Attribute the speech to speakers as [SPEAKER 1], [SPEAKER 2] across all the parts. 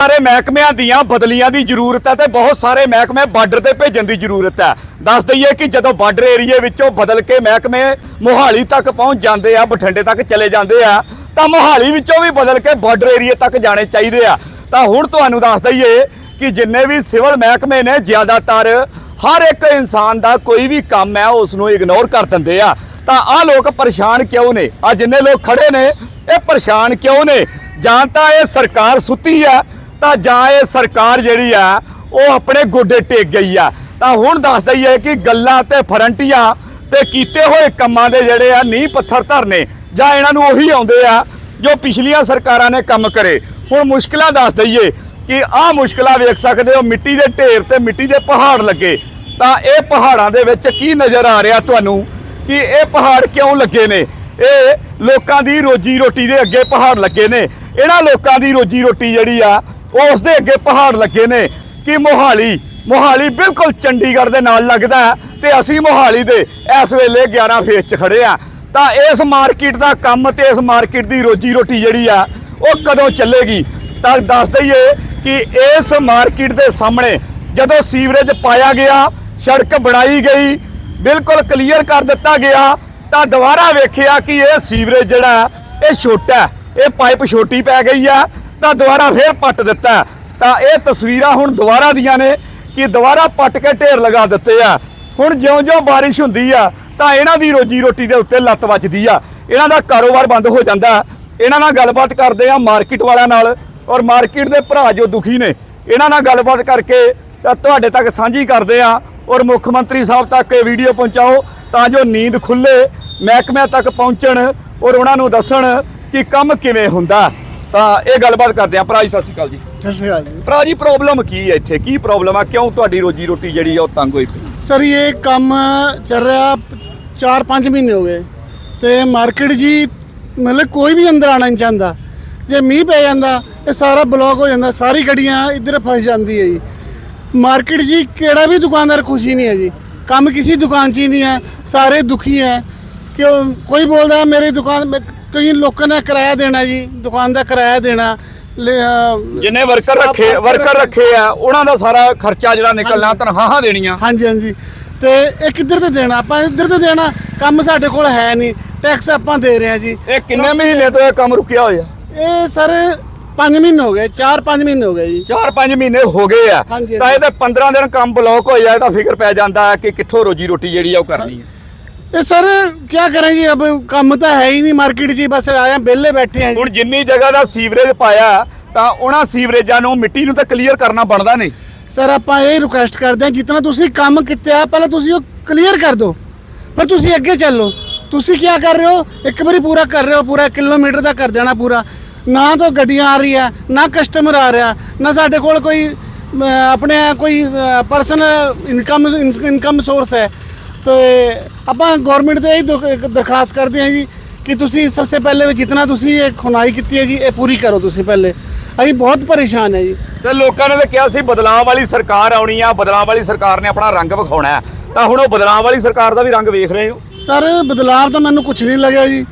[SPEAKER 1] ਸਾਰੇ ਮਹਿਕਮਿਆਂ ਦੀਆਂ ਬਦਲੀਆਂ ਦੀ ਜ਼ਰੂਰਤ ਹੈ ਤੇ ਬਹੁਤ ਸਾਰੇ ਮਹਿਕਮੇ ਬਾਰਡਰ ਤੇ ਭੇਜਣ ਦੀ ਜ਼ਰੂਰਤ ਹੈ। ਦੱਸ ਦਈਏ ਕਿ ਜਦੋਂ ਬਾਰਡਰ ਏਰੀਏ ਵਿੱਚੋਂ ਬਦਲ ਕੇ ਮਹਿਕਮੇ ਮੋਹਾਲੀ ਤੱਕ ਪਹੁੰਚ ਜਾਂਦੇ ਆ, ਬਠਿੰਡੇ ਤੱਕ ਚਲੇ ਜਾਂਦੇ ਆ, ਤਾਂ ਮੋਹਾਲੀ ਵਿੱਚੋਂ ਵੀ ਬਦਲ ਕੇ ਬਾਰਡਰ ਏਰੀਏ ਤੱਕ ਜਾਣੇ ਚਾਹੀਦੇ ਆ। ਤਾਂ ਹੁਣ ਤੁਹਾਨੂੰ ਦੱਸ ਦਈਏ ਕਿ ਜਿੰਨੇ ਵੀ ਸਿਵਲ ਮਹਿਕਮੇ ਨੇ, ਜ਼ਿਆਦਾਤਰ ਹਰ ਇੱਕ ਇਨਸਾਨ ਦਾ ਕੋਈ ਵੀ ਕੰਮ ਹੈ ਉਸ ਨੂੰ ਇਗਨੋਰ ਕਰ ਦਿੰਦੇ ਆ। ਤਾਂ ਆਹ ਲੋਕ ਪਰੇਸ਼ਾਨ ਕਿਉਂ ਨੇ? ਆ ਜਿੰਨੇ ਲੋਕ ਖੜੇ ਨੇ, ਇਹ ਪਰੇਸ਼ਾਨ ਕਿਉਂ ਨੇ? ਜਾਂ ਤਾਂ ਇਹ ਸਰਕਾਰ ਸੁੱਤੀ ਆ ਤਾਂ ਜਾਂ ਇਹ ਸਰਕਾਰ ਜਿਹੜੀ ਆ, ਉਹ ਆਪਣੇ ਗੋਡੇ ਟੇਕ ਗਈ ਆ। ਤਾਂ ਹੁਣ ਦੱਸ ਦਈਏ ਕਿ ਗੱਲਾਂ ਤੇ ਫਰੰਟੀਆਂ ਤੇ ਕੀਤੇ ਹੋਏ ਕੰਮਾਂ ਦੇ ਜਿਹੜੇ ਆ, ਨੀਂਹ ਪੱਥਰ ਧਰਨੇ, ਜਾਂ ਇਹਨਾਂ ਨੂੰ ਉਹੀ ਆਉਂਦੇ ਆ, ਜੋ ਪਿਛਲੀਆਂ ਸਰਕਾਰਾਂ ਨੇ ਕੰਮ ਕਰੇ। ਹੁਣ ਮੁਸ਼ਕਲਾਂ ਦੱਸ ਦਈਏ ਕਿ ਆਹ ਮੁਸ਼ਕਲਾਂ ਵੇਖ ਸਕਦੇ ਹੋ, ਮਿੱਟੀ ਦੇ ਢੇਰ ਤੇ ਮਿੱਟੀ ਦੇ ਪਹਾੜ ਲੱਗੇ। ਤਾਂ ਇਹ ਪਹਾੜਾਂ ਦੇ ਵਿੱਚ ਕੀ ਨਜ਼ਰ ਆ ਰਿਹਾ ਤੁਹਾਨੂੰ? ਕਿ ਇਹ ਪਹਾੜ ਕਿਉਂ ਲੱਗੇ ਨੇ? ਇਹ ਲੋਕਾਂ ਦੀ ਰੋਜੀ ਰੋਟੀ ਦੇ ਅੱਗੇ ਪਹਾੜ ਲੱਗੇ ਨੇ। ਇਹਨਾਂ ਲੋਕਾਂ ਦੀ ਰੋਜੀ ਰੋਟੀ ਜਿਹੜੀ ਆ ਉਸ ਦੇ ਅੱਗੇ ਪਹਾੜ ਲੱਗੇ ਨੇ ਕਿ ਮੋਹਾਲੀ ਮੋਹਾਲੀ ਬਿਲਕੁਲ ਚੰਡੀਗੜ੍ਹ ਦੇ ਨਾਲ ਲੱਗਦਾ ਹੈ ਤੇ ਅਸੀਂ ਮੋਹਾਲੀ ਦੇ ਇਸ ਵੇਲੇ 11 ਫੇਸ 'ਚ ਖੜੇ ਆ ਤਾਂ ਇਸ ਮਾਰਕੀਟ ਦਾ ਕੰਮ ਤੇ ਇਸ ਮਾਰਕੀਟ ਦੀ ਰੋਜੀ ਰੋਟੀ ਜਿਹੜੀ ਆ, ਉਹ ਕਦੋਂ ਚੱਲੇਗੀ? ਤਾਂ ਦੱਸ ਦਈਏ ਕਿ ਇਸ ਮਾਰਕੀਟ ਦੇ ਸਾਹਮਣੇ ਜਦੋਂ ਸੀਵਰੇਜ ਪਾਇਆ ਗਿਆ, ਸੜਕ ਬਣਾਈ ਗਈ, ਬਿਲਕੁਲ ਕਲੀਅਰ ਕਰ ਦਿੱਤਾ ਗਿਆ, ਤਾਂ ਦੁਬਾਰਾ ਵੇਖਿਆ ਕਿ ਇਹ ਸੀਵਰੇਜ ਜਿਹੜਾ, ਇਹ ਛੋਟਾ ਇਹ ਪਾਈਪ ਛੋਟੀ ਪੈ ਗਈ ਆ ਤਾਂ ਦੁਬਾਰਾ ਫੇਰ ਪੱਟ ਦਿੱਤਾ ਤਾਂ ਇਹ ਤਸਵੀਰਾਂ ਹੁਣ ਦੁਬਾਰਾ ਦੀਆਂ ਨੇ ਕਿ ਦੁਬਾਰਾ ਪੱਟ ਕੇ ਢੇਰ ਲਗਾ ਦਿੱਤੇ ਆ। ਹੁਣ ਜਿਉਂ-ਜਿਉਂ ਬਾਰਿਸ਼ ਹੁੰਦੀ ਆ, ਤਾਂ ਇਹਨਾਂ ਦੀ ਰੋਜੀ ਰੋਟੀ ਦੇ ਉੱਤੇ ਲੱਤ ਵੱਜਦੀ ਆ। ਇਹਨਾਂ ਦਾ ਕਾਰੋਬਾਰ ਬੰਦ ਹੋ ਜਾਂਦਾ। ਇਹਨਾਂ ਨਾਲ ਗੱਲਬਾਤ ਕਰਦੇ ਆ ਮਾਰਕੀਟ ਵਾਲਿਆਂ ਨਾਲ ਔਰ ਮਾਰਕੀਟ ਦੇ ਭਰਾ ਜੋ ਦੁਖੀ ਨੇ, ਇਹਨਾਂ ਨਾਲ ਗੱਲਬਾਤ ਕਰਕੇ ਤਾਂ ਤੁਹਾਡੇ ਤੱਕ ਸਾਂਝੀ ਕਰਦੇ ਆ। ਔਰ ਮੁੱਖ ਮੰਤਰੀ ਸਾਹਿਬ ਤੱਕ ਇਹ ਵੀਡੀਓ ਪਹੁੰਚਾਓ ਤਾਂ ਜੋ ਨੀਂਦ ਖੁੱਲੇ, ਮਹਿਕਮਿਆਂ ਤੱਕ ਪਹੁੰਚਣ ਔਰ ਉਹਨਾਂ ਨੂੰ ਦੱਸਣ ਕਿ ਕੰਮ ਕਿਵੇਂ ਹੁੰਦਾ। ਤਾਂ ਇਹ ਗੱਲਬਾਤ ਕਰਦੇ ਆ ਭਰਾ ਜੀ ਸਤਿ ਸ਼੍ਰੀ ਅਕਾਲ ਜੀ।
[SPEAKER 2] ਸਤਿ ਸ਼੍ਰੀ ਅਕਾਲ ਜੀ।
[SPEAKER 1] ਭਰਾ ਜੀ ਪ੍ਰੋਬਲਮ ਕੀ ਹੈ ਇੱਥੇ? ਕੀ ਪ੍ਰੋਬਲਮ ਆ? ਕਿਉਂ ਤੁਹਾਡੀ ਰੋਜੀ ਰੋਟੀ ਜਿਹੜੀ ਆ ਉਹ ਤੰਗ ਹੋਈ ਪਈ?
[SPEAKER 2] ਸਰ ਇਹ ਕੰਮ ਚੱਲ ਰਿਹਾ 4-5 ਮਹੀਨੇ ਹੋ ਗਏ ਤੇ ਮਾਰਕੀਟ ਜੀ ਮਤਲਬ ਕੋਈ ਵੀ ਅੰਦਰ ਆਣਾ ਨਹੀਂ ਚਾਹੁੰਦਾ। ਜੇ ਮੀਂਹ ਪੈ ਜਾਂਦਾ ਇਹ ਸਾਰਾ ਬਲੌਕ ਹੋ ਜਾਂਦਾ ਸਾਰੀ ਗੱਡੀਆਂ ਇੱਧਰ ਫਸ ਜਾਂਦੀ ਹੈ ਜੀ। ਮਾਰਕੀਟ ਜੀ ਕਿਹੜਾ ਵੀ ਦੁਕਾਨਦਾਰ ਖੁਸ਼ੀ ਨਹੀਂ ਹੈ ਜੀ। ਕੰਮ ਕਿਸੇ ਦੁਕਾਨ 'ਚ ਹੀ ਨਹੀਂ ਹੈ ਸਾਰੇ ਦੁਖੀ ਹੈ। ਕਿ ਉਹ- ਕੋਈ ਬੋਲਦਾ ਮੇਰੀ ਦੁਕਾਨ ਕਈ ਲੋਕਾਂ ਨੇ ਕਿਰਾਇਆ ਦੇਣਾ ਜੀ ਦੁਕਾਨ ਦਾ ਕਿਰਾਇਆ ਦੇਣਾ ਲੈ, ਅਹ,
[SPEAKER 1] ਜਿੰਨੇ ਵਰਕਰ ਰੱਖੇ ਵਰਕਰ ਰੱਖੇ। ਆ ਉਹਨਾਂ ਦਾ ਸਾਰਾ ਖਰਚਾ ਜਿਹੜਾ ਨਿਕਲਣਾ ਤਨਖਾਹਾਂ ਦੇਣੀਆਂ।
[SPEAKER 2] ਹਾਂਜੀ ਹਾਂਜੀ। ਤੇ ਇਹ ਕਿੱਧਰ ਤੇ ਦੇਣਾ? ਆਪਾਂ ਇੱਧਰ ਤੇ ਦੇਣਾ ਕੰਮ ਸਾਡੇ ਕੋਲ ਹੈ ਨਹੀਂ। ਟੈਕਸ ਆਪਾਂ ਦੇ ਰਹੇ ਹਾਂ ਜੀ।
[SPEAKER 1] ਇਹ ਕਿੰਨੇ ਮਹੀਨੇ ਤੋਂ ਇਹ ਕੰਮ ਰੁਕਿਆ ਹੋਇਆ?
[SPEAKER 2] ਇਹ ਸਰ 5 ਮਹੀਨੇ ਹੋ ਗਏ 4-5 ਮਹੀਨੇ ਹੋ ਗਏ ਜੀ।
[SPEAKER 1] 4-5 ਮਹੀਨੇ ਹੋ ਗਏ ਆ।
[SPEAKER 2] ਹਾਂਜੀ,
[SPEAKER 1] ਤਾਂ
[SPEAKER 2] ਹਾਂਜੀ।
[SPEAKER 1] ਇਹਦੇ 15 ਦਿਨ ਕੰਮ ਬਲੌਕ ਹੋ ਜਾਏ ਤਾਂ ਫਿਕਰ ਪੈ ਜਾਂਦਾ ਹੈ ਕਿ ਕਿੱਥੋਂ ਰੋਜੀ ਰੋਟੀ ਜਿਹੜੀ ਆ ਉਹ ਕਰਨੀ ਹੈ
[SPEAKER 2] ਇਹ ਸਰ ਕੀ ਕਰਾਂ ਜੀ? ਅਬ ਕੰਮ ਤਾਂ ਹੈ ਹੀ ਨਹੀਂ ਮਾਰਕੀਟ 'ਚ ਹੀ, ਬਸ ਆਇਆ ਵਿਹਲੇ ਬੈਠੇ ਆ ਜੀ।
[SPEAKER 1] ਹੁਣ ਜਿੰਨੀ ਜਗ੍ਹਾ ਦਾ ਸੀਵਰੇਜ ਪਾਇਆ ਤਾਂ ਉਹਨਾਂ ਸੀਵਰੇਜਾਂ ਨੂੰ ਮਿੱਟੀ ਨੂੰ ਤਾਂ ਕਲੀਅਰ ਕਰਨਾ ਬਣਦਾ ਨਹੀਂ।
[SPEAKER 2] ਸਰ ਆਪਾਂ ਇਹ ਰਿਕੁਐਸਟ ਕਰਦੇ ਹਾਂ ਜਿਤਨਾ ਤੁਸੀਂ ਕੰਮ ਕੀਤਾ ਪਹਿਲਾਂ ਤੁਸੀਂ ਉਹ ਕਲੀਅਰ ਕਰ ਦਿਓ। ਪਰ ਤੁਸੀਂ ਅੱਗੇ ਚੱਲੋ। ਤੁਸੀਂ ਕੀ ਕਰ ਰਹੇ ਹੋ? ਇੱਕ ਵਾਰੀ ਪੂਰਾ ਕਰ ਰਹੇ ਹੋ ਪੂਰਾ ਕਿਲੋਮੀਟਰ ਦਾ ਕਰ ਦੇਣਾ ਪੂਰਾ। ਨਾ ਤਾਂ ਗੱਡੀਆਂ ਆ ਰਹੀ ਆ ਨਾ ਕਸਟਮਰ ਆ ਰਿਹਾ ਨਾ ਸਾਡੇ ਕੋਲ ਕੋਈ ਅਮ, ਆਪਣੇ ਕੋਈ ਪਰਸਨ ਇਨਕਮ ਇਨਕਮ ਸੋਰਸ ਹੈ। ਤੇ ਆਪਾਂ ਗਵਰਨਮੈਂਟ ਤੇ ਇਹ ਦਰਖਾਸਤ ਕਰਦੇ ਹਾਂ ਜੀ ਕਿ ਤੁਸੀਂ ਸਭ ਤੋਂ ਪਹਿਲੇ ਵੀ ਜਿਤਨਾ ਤੁਸੀਂ ਇਹ ਖੁਨਾਈ ਕੀਤੀ ਹੈ ਜੀ ਇਹ ਪੂਰੀ ਕਰੋ ਤੁਸੀਂ ਪਹਿਲੇ। ਅਸੀਂ ਬਹੁਤ ਪਰੇਸ਼ਾਨ ਹੈ ਜੀ।
[SPEAKER 1] ਤੇ ਲੋਕਾਂ ਨੇ ਤਾਂ ਕਿਹਾ ਸੀ ਬਦਲਾਅ ਵਾਲੀ ਸਰਕਾਰ ਆਉਣੀ ਆ ਬਦਲਾਅ ਵਾਲੀ ਸਰਕਾਰ ਨੇ ਆਪਣਾ ਰੰਗ ਵਿਖਾਉਣਾ ਹੈ। ਤਾਂ ਹੁਣ ਉਹ ਬਦਲਾਅ ਵਾਲੀ ਸਰਕਾਰ ਦਾ ਵੀ ਰੰਗ ਵੇਖ ਰਹੇ ਹੋ?
[SPEAKER 2] ਸਰ ਬਦਲਾਵ ਤਾਂ ਮੈਨੂੰ ਕੁਝ ਨਹੀਂ ਲੱਗਿਆ ਜੀ।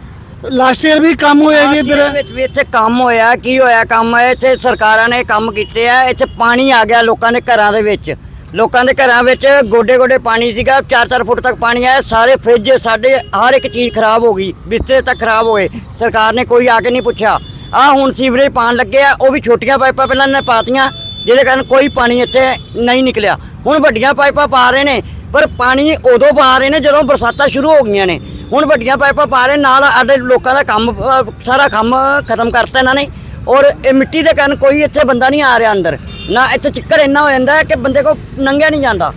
[SPEAKER 2] ਲਾਸਟ ਈਅਰ ਵੀ ਕੰਮ ਹੋਇਆ ਜੀ ਇੱਧਰ।
[SPEAKER 3] ਵਿੱਚ ਵੀ ਇੱਥੇ ਕੰਮ ਹੋਇਆ ਕੀ ਹੋਇਆ ਕੰਮ? ਹੈ ਇੱਥੇ ਸਰਕਾਰਾਂ ਨੇ ਕੰਮ ਕੀਤੇ ਆ ਇੱਥੇ ਪਾਣੀ ਆ ਗਿਆ ਲੋਕਾਂ ਦੇ ਘਰਾਂ ਦੇ ਵਿੱਚ। ਲੋਕਾਂ ਦੇ ਘਰਾਂ ਵਿੱਚ ਗੋਡੇ ਗੋਡੇ ਪਾਣੀ ਸੀਗਾ 4-4 ਫੁੱਟ ਤੱਕ ਪਾਣੀ ਆਇਆ, ਸਾਰੇ ਫ੍ਰਿਜ ਸਾਡੇ ਹਰ ਇੱਕ ਚੀਜ਼ ਖਰਾਬ ਹੋ ਗਈ, ਬਿਸਤਰੇ ਤੱਕ ਖਰਾਬ ਹੋਏ ਸਰਕਾਰ ਨੇ ਕੋਈ ਆ ਕੇ ਨਹੀਂ ਪੁੱਛਿਆ। ਆ ਹੁਣ ਸੀਵਰੇਜ ਪਾਣ ਲੱਗੇ ਆ, ਉਹ ਵੀ ਛੋਟੀਆਂ ਪਾਈਪਾਂ ਪਹਿਲਾਂ ਨੇ ਪਾਤੀਆਂ, ਜਿਹਦੇ ਕਾਰਨ ਕੋਈ ਪਾਣੀ ਇੱਥੇ ਨਹੀਂ ਨਿਕਲਿਆ। ਹੁਣ ਵੱਡੀਆਂ ਪਾਈਪਾਂ ਪਾ ਰਹੇ ਨੇ, ਪਰ ਪਾਣੀ ਉਦੋਂ ਪਾ ਰਹੇ ਨੇ ਜਦੋਂ ਬਰਸਾਤਾਂ ਸ਼ੁਰੂ ਹੋ ਗਈਆਂ ਨੇ। ਹੁਣ ਵੱਡੀਆਂ ਪਾਈਪਾਂ ਪਾ ਰਹੇ, ਨਾਲ ਸਾਡੇ ਲੋਕਾਂ ਦਾ ਕੰਮ ਸਾਰਾ ਕੰਮ ਖਤਮ ਕਰਤਾ ਇਹਨਾਂ ਨੇ, ਔਰ ਇਹ ਮਿੱਟੀ ਦੇ ਕਾਰਨ ਕੋਈ ਇੱਥੇ ਬੰਦਾ ਨਹੀਂ ਆ ਰਿਹਾ ਅੰਦਰ। ਨਾ ਇੱਥੇ ਚਿੱਕਰ ਇੰਨਾ ਹੋ ਜਾਂਦਾ ਹੈ ਕਿ ਬੰਦੇ ਕੋ ਨੰਗਿਆ ਨਹੀਂ ਜਾਂਦਾ।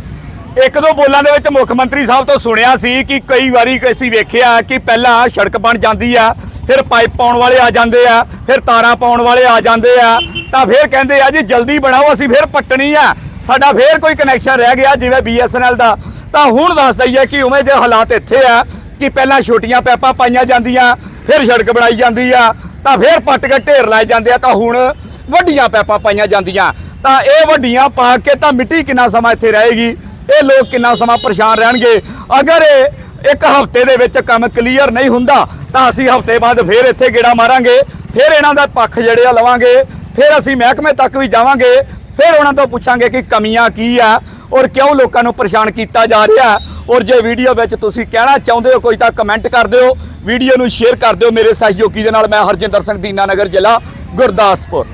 [SPEAKER 1] ਇੱਕ ਦੋ ਬੋਲਾਂ ਦੇ ਵਿੱਚ ਮੁੱਖ ਮੰਤਰੀ ਸਾਹਿਬ ਤੋਂ ਸੁਣਿਆ ਸੀ ਕਿ ਕਈ ਵਾਰੀ ਅਸੀਂ ਵੇਖਿਆ ਕਿ ਪਹਿਲਾਂ ਸੜਕ ਬਣ ਜਾਂਦੀ ਆ, ਫਿਰ ਪਾਈਪ ਪਾਉਣ ਵਾਲੇ ਆ ਜਾਂਦੇ ਆ, ਫਿਰ ਤਾਰਾਂ ਪਾਉਣ ਵਾਲੇ ਆ ਜਾਂਦੇ ਆ, ਤਾਂ ਫਿਰ ਕਹਿੰਦੇ ਆ ਜੀ ਜਲਦੀ ਬਣਾਓ, ਅਸੀਂ ਫਿਰ ਪੱਟਣੀ ਆ। ਸਾਡਾ ਫਿਰ ਕੋਈ ਕਨੈਕਸ਼ਨ ਰਹਿ ਗਿਆ ਜਿਵੇਂ BSNL ਦਾ। ਤਾਂ ਹੁਣ ਦੱਸ ਦਈਏ ਕਿ ਉਵੇਂ ਜੇ ਹਾਲਾਤ ਇੱਥੇ ਆ, ਕਿ ਪਹਿਲਾਂ ਛੋਟੀਆਂ ਪੈਪਾਂ ਪਾਈਆਂ ਜਾਂਦੀਆਂ, ਫਿਰ ਸੜਕ ਬਣਾਈ ਜਾਂਦੀ ਆ, ਤਾਂ ਫਿਰ ਪੱਟ ਕੇ ਢੇਰ ਲਾਏ ਜਾਂਦੇ ਆ, ਤਾਂ ਹੁਣ ਵੱਡੀਆਂ ਪੈਪਾਂ ਪਾਈਆਂ ਜਾਂਦੀਆਂ। ਤਾਂ ਇਹ ਵੱਡੀਆਂ ਪਾ ਕੇ ਤਾਂ ਮਿੱਟੀ ਕਿੰਨਾ ਸਮਾਂ ਇੱਥੇ ਰਹੇਗੀ? ਇਹ ਲੋਕ ਕਿੰਨਾ ਸਮਾਂ ਪਰੇਸ਼ਾਨ ਰਹਿਣਗੇ? ਅਗਰ ਇਹ ਇੱਕ ਹਫ਼ਤੇ ਦੇ ਵਿੱਚ ਕੰਮ ਕਲੀਅਰ ਨਹੀਂ ਹੁੰਦਾ, ਤਾਂ ਅਸੀਂ ਹਫ਼ਤੇ ਬਾਅਦ ਫੇਰ ਇੱਥੇ ਗੇੜਾ ਮਾਰਾਂਗੇ, ਫਿਰ ਇਹਨਾਂ ਦਾ ਪੱਖ ਜਿਹੜੇ ਆ ਲਵਾਂਗੇ, ਫਿਰ ਅਸੀਂ ਮਹਿਕਮੇ ਤੱਕ ਵੀ ਜਾਵਾਂਗੇ, ਫਿਰ ਉਹਨਾਂ ਤੋਂ ਪੁੱਛਾਂਗੇ ਕਿ ਕਮੀਆਂ ਕੀ ਆ ਔਰ ਕਿਉਂ ਲੋਕਾਂ ਨੂੰ ਪਰੇਸ਼ਾਨ ਕੀਤਾ ਜਾ ਰਿਹਾ। ਔਰ ਜੇ ਵੀਡੀਓ ਵਿੱਚ ਤੁਸੀਂ ਕਹਿਣਾ ਚਾਹੁੰਦੇ ਹੋ ਕੋਈ ਤਾਂ ਕਮੈਂਟ ਕਰ ਦਿਓ। ਵੀਡੀਓ ਨੂੰ ਸ਼ੇਅਰ ਕਰ ਦਿਓ ਮੇਰੇ ਸਹਿਯੋਗੀ ਦੇ ਨਾਲ, ਮੈਂ ਹਰਜਿੰਦਰ ਸਿੰਘ ਦੀਨਾਨਗਰ ਜ਼ਿਲ੍ਹਾ ਗੁਰਦਾਸਪੁਰ।